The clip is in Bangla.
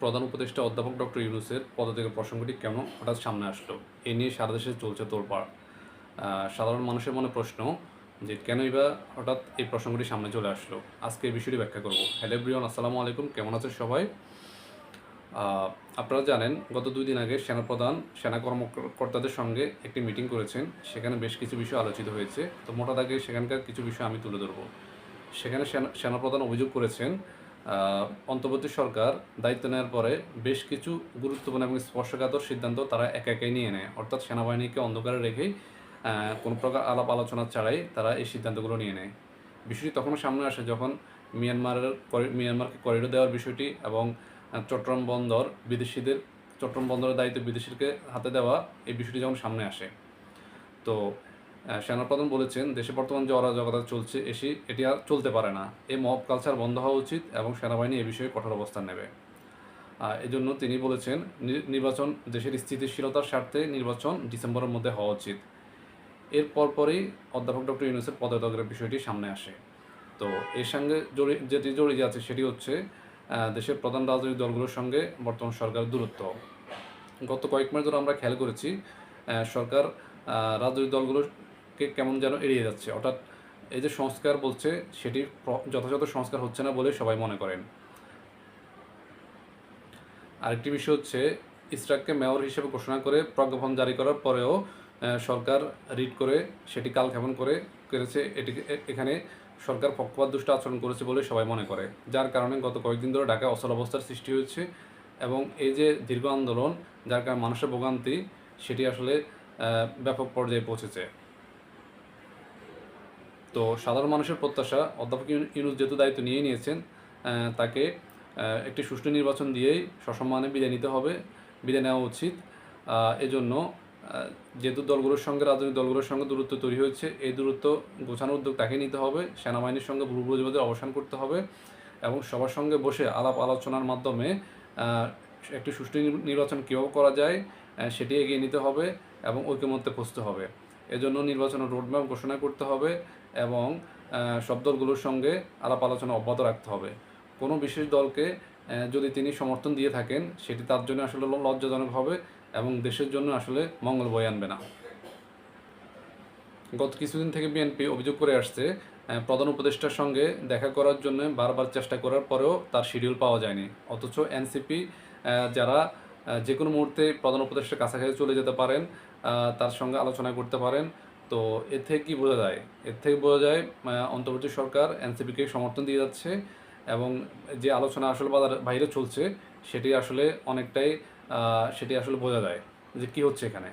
প্রধান উপদেষ্টা অধ্যাপক ডক্টর ইউনুসের পদত্যাগের প্রসঙ্গটি কেমন হঠাৎ সামনে আসলো? এ নিয়ে সারা দেশে চলছে তোলপাড় সাধারণ মানুষের মনে প্রশ্ন যে কেনই বা হঠাৎ এই প্রসঙ্গটি সামনে চলে আসলো? আজকে এই বিষয়টি ব্যাখ্যা করব। হ্যালো ব্রিয়ন আসসালামু আলাইকুম। কেমন আছেন সবাই? আপনারা জানেন, গত দুই দিন আগে সেনাপ্রধান, সেনা কর্মকর্তাদের সঙ্গে একটি মিটিং করেছেন। সেখানে বেশ কিছু বিষয় আলোচিত হয়েছে। তো মোটা দাগে সেখানকার কিছু বিষয় আমি তুলে ধরবো। সেখানে সেনা- সেনাপ্রধান অভিযোগ করেছেন অন্তর্বর্তী সরকার দায়িত্ব নেওয়ার পরে বেশ কিছু গুরুত্বপূর্ণ এবং স্পর্শকাতর সিদ্ধান্ত তারা একা একাই নিয়ে নেয়। অর্থাৎ সেনাবাহিনীকে অন্ধকারে রেখেই কোনো প্রকার আলাপ আলোচনা ছাড়াই তারা এই সিদ্ধান্তগুলো নিয়ে নেয়। বিষয়টি তখনও সামনে আসে যখন মিয়ানমারের মিয়ানমারকে করিডোর দেওয়ার বিষয়টি এবং চট্টগ্রাম বন্দর বিদেশিদের, চট্টগ্রাম বন্দরের দায়িত্ব বিদেশিদেরকে হাতে দেওয়া এই বিষয়টি যখন সামনে আসে, তো সেনাপ্রধান বলেছেন, দেশে বর্তমান যে অরাজকতা চলছে, এসে এটি আর চলতে পারে না। এই মব কালচার বন্ধ হওয়া উচিত এবং সেনাবাহিনী এ বিষয়ে কঠোর অবস্থান নেবে। এজন্য তিনি বলেছেন নির্বাচন দেশের স্থিতিশীলতার স্বার্থে নির্বাচন ডিসেম্বরের মধ্যে হওয়া উচিত। এর পরপরই অধ্যাপক ডক্টর ইউনুসের পদত্যাগের বিষয়টি সামনে আসে। তো এর সঙ্গে জড়ি, যেটি জড়িয়ে আছে সেটি হচ্ছে দেশের প্রধান রাজনৈতিক দলগুলোর সঙ্গে বর্তমান সরকারের দূরত্ব। গত কয়েক মাস ধরে আমরা খেয়াল করেছি সরকার রাজনৈতিক রাজনৈতিক দলগুলোকে কেমন যেন এড়িয়ে যাচ্ছে। অর্থাৎ এই যে সংস্কার বলছে সেটি প্র- যথাযথ সংস্কার হচ্ছে না বলে সবাই মনে করেন। আরেকটি বিষয় হচ্ছে, ইসরাককে মেয়র হিসেবে ঘোষণা করে প্রজ্ঞাপন জারি করার পরেও সরকার রিট করে সেটি কাল কালক্ষেপণ করে করেছে এটিকে এ- এখানে সরকার পক্ষপাত দুষ্ট আচরণ করেছে বলে সবাই মনে করে। যার কারণে গত কয়েকদিন ধরে ঢাকায় অচল অবস্থার সৃষ্টি হয়েছে এবং এই যে দীর্ঘ আন্দোলন, যার কারণে মানুষের ভোগান্তি, সেটি আসলে ব্যাপক পর্যায়ে পৌঁছেছে। তো সাধারণ মানুষের প্রত্যাশা, অধ্যাপক ইউনু- ইউনুস যেহেতু দায়িত্ব নিয়ে নিয়েছেন তাকে একটি সুষ্ঠু নির্বাচন দিয়েই সসম্মানে বিদায় নিতে হবে, বিদায় নেওয়া উচিত। এজন্য যেহেতু দলগুলোর সঙ্গে, রাজনৈতিক দলগুলোর সঙ্গে দূরত্ব তৈরি হয়েছে, এই দূরত্ব গোছানোর উদ্যোগ তাকে নিতে হবে, সেনাবাহিনীর সঙ্গে ভুল অবসান করতে হবে এবং সবার সঙ্গে বসে আলাপ আলোচনার মাধ্যমে একটি সুষ্ঠু নির- নির্বাচন কীভাবে করা যায় সেটি এগিয়ে নিতে হবে এবং ঐক্যমত্যে পৌঁছতে হবে। এজন্য নির্বাচনের রোডম্যাপ ঘোষণা করতে হবে এবং সব দলগুলোর সঙ্গে আলাপ আলোচনা অব্যাহত রাখতে হবে। কোনো বিশেষ দলকে যদি তিনি সমর্থন দিয়ে থাকেন, সেটি তার জন্য আসলে লজ্জাজনক হবে এবং দেশের জন্য আসলে মঙ্গল বয়ে আনবে না। গত কিছুদিন থেকে বিএনপি অভিযোগ করে আসছে প্রধান উপদেষ্টার সঙ্গে দেখা করার জন্য বারবার চেষ্টা করার পরেও তার শিডিউল পাওয়া যায়নি। অথচ এনসিপি যারা যে কোনো মুহূর্তে প্রধান উপদেষ্টার কাছাকাছি চলে যেতে পারেন তার সঙ্গে আলোচনা করতে পারেন। তো এর থেকে কী বোঝা যায়? এর থেকে বোঝা যায় অন্তর্বর্তী সরকার এনসিপিকে সমর্থন দিয়ে যাচ্ছে এবং যে আলোচনা আসলে বাজার বাইরে চলছে, সেটি আসলে অনেকটাই সেটি আসলে বোঝা যায় যে কী হচ্ছে এখানে।